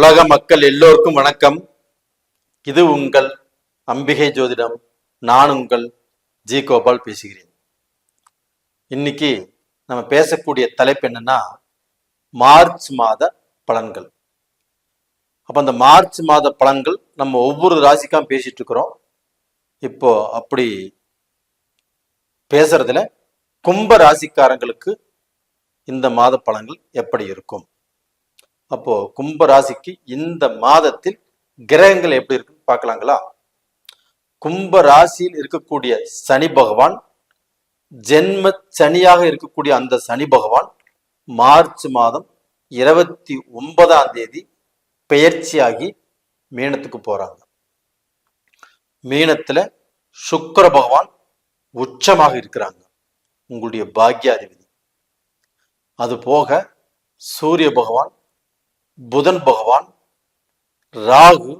உலக மக்கள் எல்லோருக்கும் வணக்கம். இது உங்கள் அம்பிகை ஜோதிடம். நான் உங்கள் ஜி கோபால் பேசுகிறேன். இன்னைக்கு நம்ம பேசக்கூடிய தலைப்பு என்னன்னா மார்ச் மாத பலன்கள். அப்ப அந்த மார்ச் மாத பலன்கள் நம்ம ஒவ்வொரு ராசிக்காம் பேசிட்டு இருக்கிறோம். இப்போ அப்படி பேசுறதுல கும்ப ராசிக்காரங்களுக்கு இந்த மாத பலன்கள் எப்படி இருக்கும்? அப்போ கும்ப ராசிக்கு இந்த மாதத்தில் கிரகங்கள் எப்படி இருக்குன்னு பார்க்கலாங்களா? கும்ப ராசியில் இருக்கக்கூடிய சனி பகவான் ஜென்ம சனியாக இருக்கக்கூடிய அந்த சனி பகவான் மார்ச் மாதம் இருபத்தி ஒன்பதாம் தேதி பெயர்ச்சியாகி மீனத்துக்கு போறாங்க. மீனத்துல சுக்கர பகவான் உச்சமாக இருக்கிறாங்க. உங்களுடைய பாக்யாதிபதி. அது போக சூரிய பகவான் புதன் பகவான் ராகு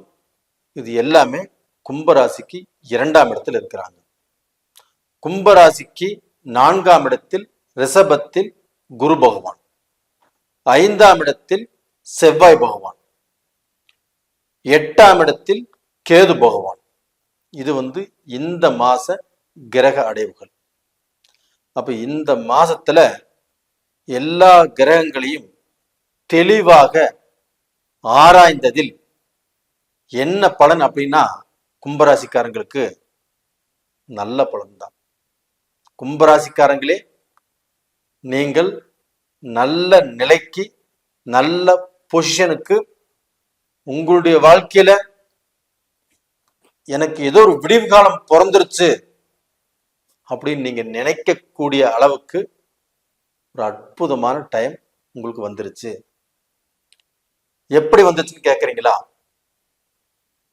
இது எல்லாமே கும்பராசிக்கு இரண்டாம் இடத்தில் இருக்கிறாங்க. கும்பராசிக்கு நான்காம் இடத்தில் ரிஷபத்தில் குரு பகவான். ஐந்தாம் இடத்தில் செவ்வாய் பகவான். எட்டாம் இடத்தில் கேது பகவான். இது வந்து இந்த மாச கிரக அடைவுகள். அப்ப இந்த மாசத்துல எல்லா கிரகங்களையும் தெளிவாக ஆராய்ந்ததில் என்ன பலன் அப்படின்னா கும்பராசிக்காரங்களுக்கு நல்ல பலன்தான். கும்பராசிக்காரங்களே நீங்கள் நல்ல நிலைக்கு நல்ல பொசிஷனுக்கு உங்களுடைய வாழ்க்கையில எனக்கு ஏதோ ஒரு விடிவு காலம் பிறந்துருச்சு அப்படின்னு நீங்க நினைக்கக்கூடிய அளவுக்கு ஒரு அற்புதமான டைம் உங்களுக்கு வந்துருச்சு. எப்படி வந்துச்சுன்னு கேட்குறீங்களா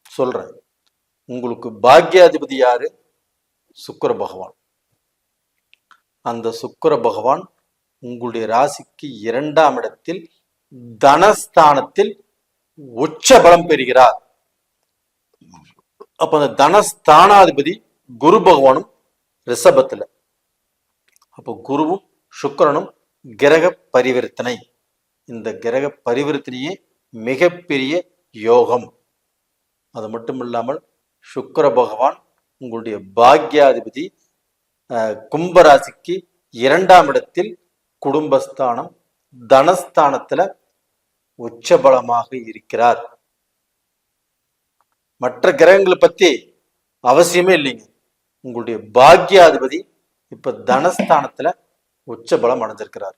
சொல்றேன். உங்களுக்கு பாக்யாதிபதி யாரு? சுக்கர பகவான். அந்த சுக்கர பகவான் உங்களுடைய ராசிக்கு இரண்டாம் இடத்தில் தனஸ்தானத்தில் உச்ச பலம் பெறுகிறார். அப்ப அந்த தனஸ்தானாதிபதி குரு பகவானும் ரிஷபத்துல. அப்போ குருவும் சுக்கிரனும் கிரக பரிவர்த்தனை. இந்த கிரக பரிவர்த்தனையே மிகப்பெரிய யோகம். அது மட்டும் இல்லாமல் சுக்கர பகவான் உங்களுடைய பாக்யாதிபதி அஹ், கும்பராசிக்கு இரண்டாம் இடத்தில் குடும்பஸ்தானம் தனஸ்தானத்துல உச்சபலமாக இருக்கிறார். மற்ற கிரகங்களை பத்தி அவசியமே இல்லைங்க. உங்களுடைய பாக்யாதிபதி இப்ப தனஸ்தானத்துல உச்சபலம் அடைஞ்சிருக்கிறார்.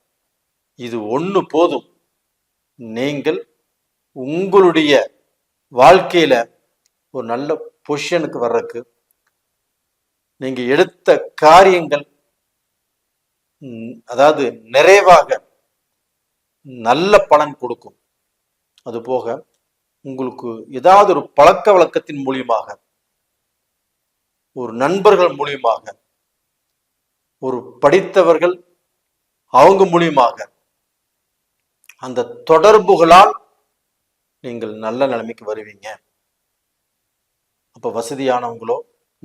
இது ஒண்ணு போதும். நீங்கள் உங்களுடைய வாழ்க்கையில ஒரு நல்ல பொசிஷனுக்கு வர்றதுக்கு நீங்க எடுத்த காரியங்கள் அதாவது நிறைவாக நல்ல பலன் கொடுக்கும். அது போக உங்களுக்கு ஏதாவது ஒரு பழக்க வழக்கத்தின் மூலியமாக ஒரு நண்பர்கள் மூலியமாக ஒரு படித்தவர்கள் அவங்க மூலியமாக அந்த தொடர்புகளால் நீங்கள் நல்ல நிலைமைக்கு வருவீங்க. அப்ப வசதியானவங்களோ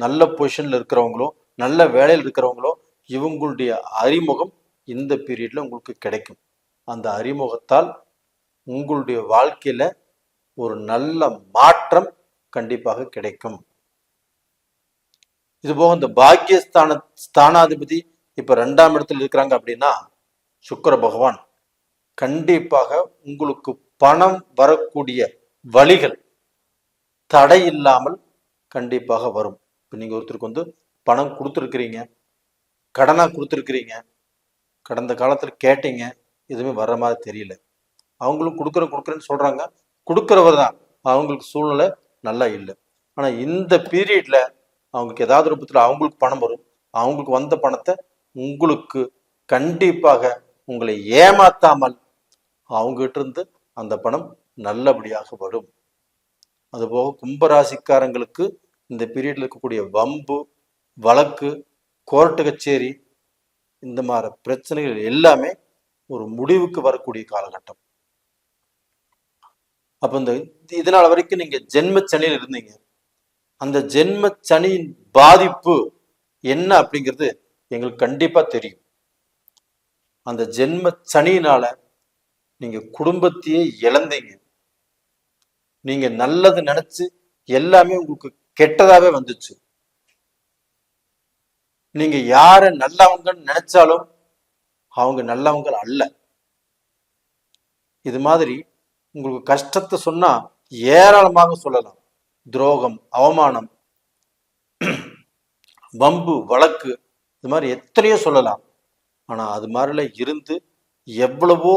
நல்ல பொசிஷன்ல இருக்கிறவங்களோ நல்ல வேலையில் இருக்கிறவங்களோ இவங்களுடைய அறிமுகம் இந்த பீரியட்ல உங்களுக்கு கிடைக்கும். அந்த அறிமுகத்தால் உங்களுடைய வாழ்க்கையில ஒரு நல்ல மாற்றம் கண்டிப்பாக கிடைக்கும். இது போக இந்த பாக்கியஸ்தான ஸ்தானாதிபதி இப்ப ரெண்டாம் இடத்துல இருக்கிறாங்க அப்படின்னா சுக்கர பகவான் கண்டிப்பாக உங்களுக்கு பணம் வரக்கூடிய வழிகள் தடை இல்லாமல் கண்டிப்பாக வரும். இப்போ நீங்கள் ஒருத்தருக்கு வந்து பணம் கொடுத்துருக்குறீங்க கடனாக கொடுத்துருக்குறீங்க கடந்த காலத்தில் கேட்டீங்க எதுவுமே வர்ற மாதிரி தெரியல. அவங்களும் கொடுக்குற கொடுக்குறேன்னு சொல்றாங்க. கொடுக்குறவர் தான். அவங்களுக்கு சூழ்நிலை நல்லா இல்லை. ஆனால் இந்த பீரியட்ல அவங்களுக்கு ஏதாவது ரூபத்தில் அவங்களுக்கு பணம் வரும். அவங்களுக்கு வந்த பணத்தை உங்களுக்கு கண்டிப்பாக உங்களை ஏமாத்தாமல் அவங்ககிட்ட இருந்து அந்த பணம் நல்லபடியாக வரும். அதுபோக கும்பராசிக்காரங்களுக்கு இந்த பீரியட்ல இருக்கக்கூடிய வம்பு வழக்கு கோர்ட்டு கச்சேரி இந்த மாதிரி பிரச்சனைகள் எல்லாமே ஒரு முடிவுக்கு வரக்கூடிய காலகட்டம். அப்போ இந்த இதனால் வரைக்கும் நீங்க ஜென்ம சனியில் இருந்தீங்க. அந்த ஜென்ம சனியின் பாதிப்பு என்ன அப்படிங்கிறது எங்களுக்கு கண்டிப்பா தெரியும். அந்த ஜென்ம சனியினால நீங்க குடும்பத்தையே இழந்தீங்க. நீங்க நல்லது நினைச்சு எல்லாமே உங்களுக்கு கெட்டதாவே வந்துச்சு. நீங்க யார நல்லவங்கன்னு நினைச்சாலும் அவங்க நல்லவங்க அல்ல. இது மாதிரி உங்களுக்கு கஷ்டத்தை சொன்னா ஏராளமாக சொல்லலாம். துரோகம் அவமானம் வம்பு வழக்கு இது மாதிரி எத்தனையோ சொல்லலாம். ஆனா அது மாதிரில இருந்து எவ்வளவோ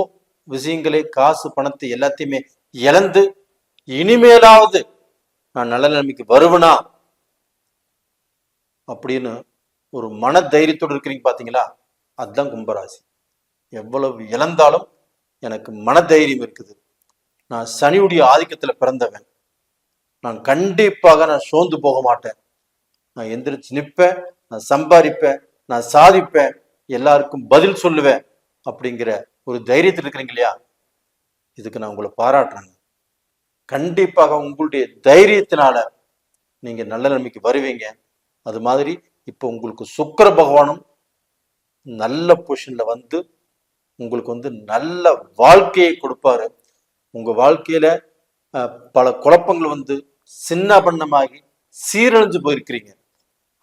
விஷயங்களை காசு பணத்தை எல்லாத்தையுமே இழந்து இனிமேலாவது நான் நல்ல நிலைமைக்கு வருவனா? அப்படின்னு ஒரு மன தைரியத்தோடு இருக்கிறீங்க பாத்தீங்களா அதுதான் கும்பராசி. எவ்வளவு இழந்தாலும் எனக்கு மன தைரியம் இருக்குது. நான் சனியுடைய ஆதிக்கத்துல பிறந்தவன். நான் கண்டிப்பாக நான் சோர்ந்து போக மாட்டேன். நான் எந்திரிச்சு நிற்பேன் நான் சம்பாதிப்பேன் நான் சாதிப்பேன் எல்லாருக்கும் பதில் சொல்லுவேன் அப்படிங்கிற ஒரு தைரியத்தில் இருக்கிறீங்க இல்லையா? இதுக்கு நான் உங்களை பாராட்டுறேங்க. கண்டிப்பாக உங்களுடைய தைரியத்தினால நீங்க நல்ல நிலைமைக்கு வருவீங்க. அது மாதிரி இப்போ உங்களுக்கு சுக்கிர பகவானும் நல்ல பொசிஷன்ல வந்து உங்களுக்கு வந்து நல்ல வாழ்க்கையை கொடுப்பாரு. உங்க வாழ்க்கையில பல குழப்பங்கள் வந்து சின்ன பண்ணமாகி சீரழிஞ்சு போயிருக்கிறீங்க.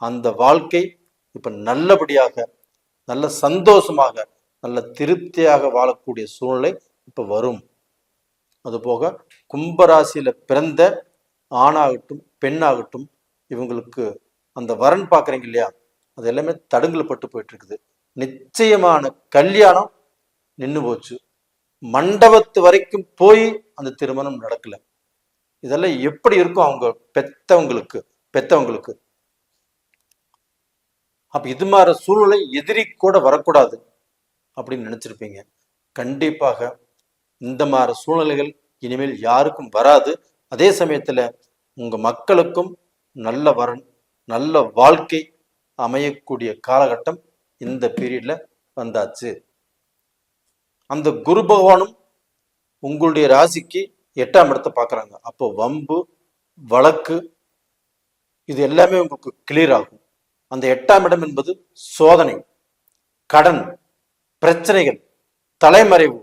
அந்த வாழ்க்கை இப்ப நல்லபடியாக நல்ல சந்தோஷமாக நல்ல திருப்தியாக வாழக்கூடிய சூழ்நிலை இப்ப வரும். அதுபோக கும்பராசியில் பிறந்த ஆணாகட்டும் பெண்ணாகட்டும் இவங்களுக்கு அந்த வரன் பார்க்குறீங்க இல்லையா? அது எல்லாமே தடுங்கல் பட்டு போயிட்டு இருக்குது நிச்சயமான கல்யாணம் நின்று போச்சு. மண்டபத்து வரைக்கும் போய் அந்த திருமணம் நடக்கல. இதெல்லாம் எப்படி இருக்கும் அவங்க பெத்தவங்களுக்கு பெத்தவங்களுக்கு. அப்ப இது மாதிரி சூழ்நிலை எதிரி கூட வரக்கூடாது. அப்படின்னு நினைச்சிருப்பீங்க. கண்டிப்பாக இந்த மாதிரி சூழ்நிலைகள் இனிமேல் யாருக்கும் வராது. அதே சமயத்துல உங்க மக்களுக்கும் நல்ல வரன் நல்ல வாழ்க்கை அமையக்கூடிய காலகட்டம் இந்த பீரியட்ல வந்தாச்சு. அந்த குரு பகவானும் உங்களுடைய ராசிக்கு எட்டாம் இடத்தை பார்க்குறாங்க அப்போ வம்பு வழக்கு இது எல்லாமே உங்களுக்கு கிளியர் ஆகும். அந்த எட்டாம் இடம் என்பது சோதனை கடன். பிரச்சனைகள் தலைமறைவு.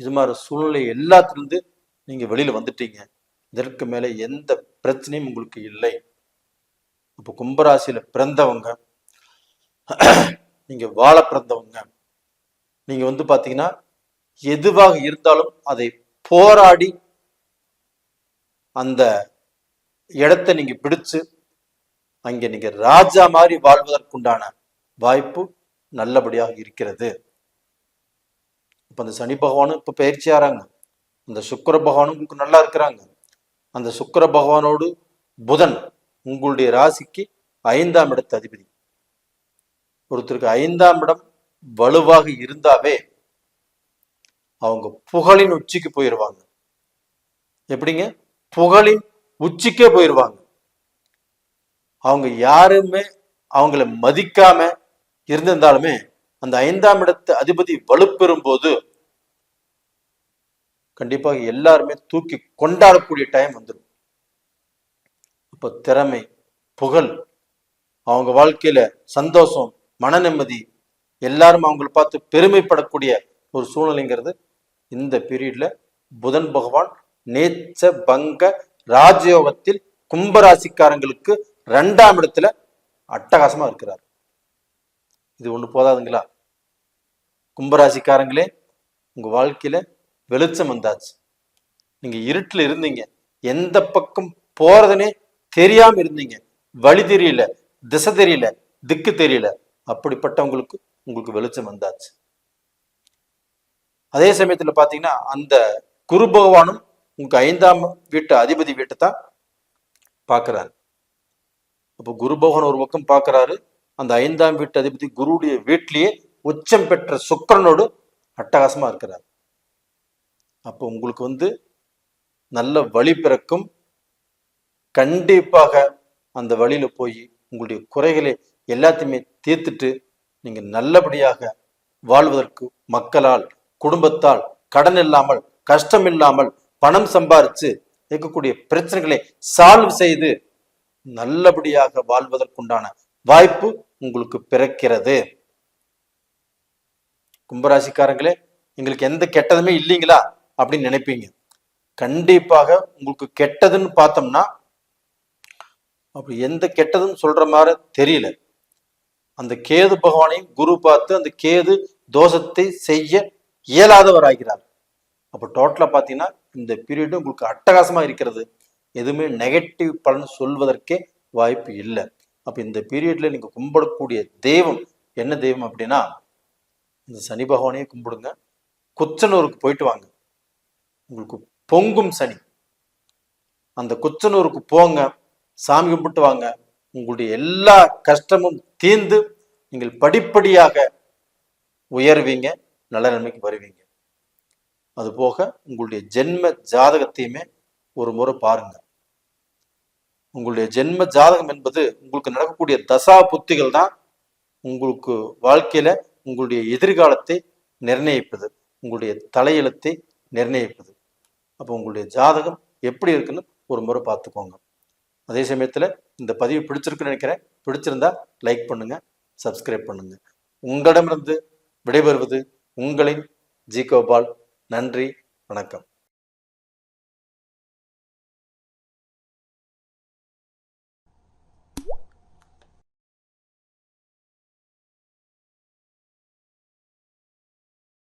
இது மாதிரி சூழ்நிலை எல்லாத்திலிருந்து நீங்க வெளியில வந்துட்டீங்க. இதற்கு மேல எந்த பிரச்சனையும் உங்களுக்கு இல்லை. அப்போ கும்பராசியில பிறந்தவங்க நீங்க வாழ பிறந்தவங்க நீங்க வந்து பாத்தீங்கன்னா எதுவாக இருந்தாலும் அதை போராடி அந்த இடத்தை நீங்க பிடிச்சு அங்க நீங்க ராஜா மாதிரி வாழ்வதற்குண்டான வாய்ப்பு நல்லபடியாக இருக்கிறது. இப்ப அந்த சனி பகவானும் இப்ப பயிற்சி அந்த சுக்கிர பகவானும் உங்களுக்கு நல்லா இருக்கிறாங்க. அந்த சுக்கிர பகவானோடு புதன் உங்களுடைய ராசிக்கு ஐந்தாம் இடத்து அதிபதி. ஒருத்தருக்கு ஐந்தாம் இடம் வலுவாக இருந்தாவே அவங்க புகழின் உச்சிக்கு போயிடுவாங்க எப்படிங்க? புகழின் உச்சிக்கே போயிடுவாங்க அவங்க யாருமே அவங்கள மதிக்காம இருந்திருந்தாலுமே அந்த ஐந்தாம் இடத்து அதிபதி வலுப்பெறும் போது கண்டிப்பாக எல்லாருமே தூக்கி கொண்டாடக்கூடிய டைம் வந்துடும் அப்ப திறமை புகழ் அவங்க வாழ்க்கையில சந்தோஷம் மன நிம்மதி எல்லாரும் அவங்களை பார்த்து பெருமைப்படக்கூடிய ஒரு சூழ்நிலைங்கிறது இந்த பீரியட்ல புதன் பகவான் நேச்ச பங்க ராஜயோகத்தில் கும்பராசிக்காரங்களுக்கு ரெண்டாம் இடத்துல அட்டகாசமா இருக்கிறார். இது ஒண்ணு போதாதுங்களா? கும்பராசிக்காரங்களே உங்க வாழ்க்கையில வெளிச்சம் வந்தாச்சு. நீங்க இருட்டுல இருந்தீங்க. எந்த பக்கம் போகிறதுனே தெரியாம இருந்தீங்க. வழி தெரியல திசை தெரியல திக்கு தெரியல. அப்படிப்பட்டவங்களுக்கு உங்களுக்கு வெளிச்சம் வந்தாச்சு. அதே சமயத்துல பாத்தீங்கன்னா அந்த குரு பகவானும் உங்க ஐந்தாம் வீட்டு அதிபதி வீட்டை தான் பார்க்கறாரு அப்போ குரு பகவான் ஒரு பக்கம் பார்க்குறாரு அந்த ஐந்தாம் வீட்டு அதிபதி குருடைய வீட்டிலேயே உச்சம் பெற்ற சுக்கிரனோடு அட்டகாசமா இருக்கிறார். அப்போ உங்களுக்கு வந்து நல்ல வழி பிறக்கும். கண்டிப்பாக அந்த வழியில போய் உங்களுடைய குறைகளை எல்லாத்தையுமே தீர்த்துட்டு நீங்க நல்லபடியாக வாழ்வதற்கு மக்களால் குடும்பத்தால் கடன் இல்லாமல் கஷ்டம் இல்லாமல் பணம் சம்பாரித்து இருக்கக்கூடிய பிரச்சனைகளை சால்வ் செய்து நல்லபடியாக வாழ்வதற்குண்டான வாய்ப்பு உங்களுக்கு பிறக்கிறது. கும்பராசிக்காரங்களே எங்களுக்கு எந்த கெட்டதுமே இல்லைங்களா? அப்படின்னு நினைப்பீங்க. கண்டிப்பாக உங்களுக்கு கெட்டதுன்னு பார்த்தோம்னா அப்படி எந்த கெட்டதுன்னு சொல்ற மாதிரி தெரியல. அந்த கேது பகவானையும் குரு பார்த்து அந்த கேது தோஷத்தை செய்ய இயலாதவர் ஆகிறார் அப்போ டோட்டலாக பார்த்தீங்கன்னா இந்த பீரியடும் உங்களுக்கு அட்டகாசமாக இருக்கிறது. எதுவுமே நெகட்டிவ் பலன் சொல்வதற்கே வாய்ப்பு இல்லை. அப்போ இந்த பீரியட்ல நீங்க கும்பிடக்கூடிய தெய்வம் என்ன தெய்வம் அப்படின்னா இந்த சனி பகவானையே கும்பிடுங்க. குச்சனூருக்கு போயிட்டு வாங்க. உங்களுக்கு பொங்கும் சனி. அந்த குச்சனூருக்கு போங்க. சாமி கும்பிட்டு வாங்க. உங்களுடைய எல்லா கஷ்டமும் தீர்ந்து நீங்கள் படிப்படியாக உயர்வீங்க நல்ல நன்மைக்கு வருவீங்க. அதுபோக உங்களுடைய ஜென்ம ஜாதகத்தையுமே ஒரு முறை பாருங்க. உங்களுடைய ஜென்ம ஜாதகம் என்பது உங்களுக்கு நடக்கக்கூடிய தசா புத்திகள் தான் உங்களுக்கு வாழ்க்கையில உங்களுடைய எதிர்காலத்தை நிர்ணயிப்பது. உங்களுடைய தலையெழுத்தை நிர்ணயிப்பது. அப்போ உங்களுடைய ஜாதகம் எப்படி இருக்குன்னு ஒரு முறை பார்த்துக்கோங்க. அதே சமயத்தில் இந்த பதிவு பிடிச்சிருக்குன்னு நினைக்கிறேன். பிடிச்சிருந்தா லைக் பண்ணுங்க சப்ஸ்கிரைப் பண்ணுங்க. உங்களிடமிருந்து விடைபெறுவது உங்களின் ஜி கோபால். நன்றி வணக்கம்.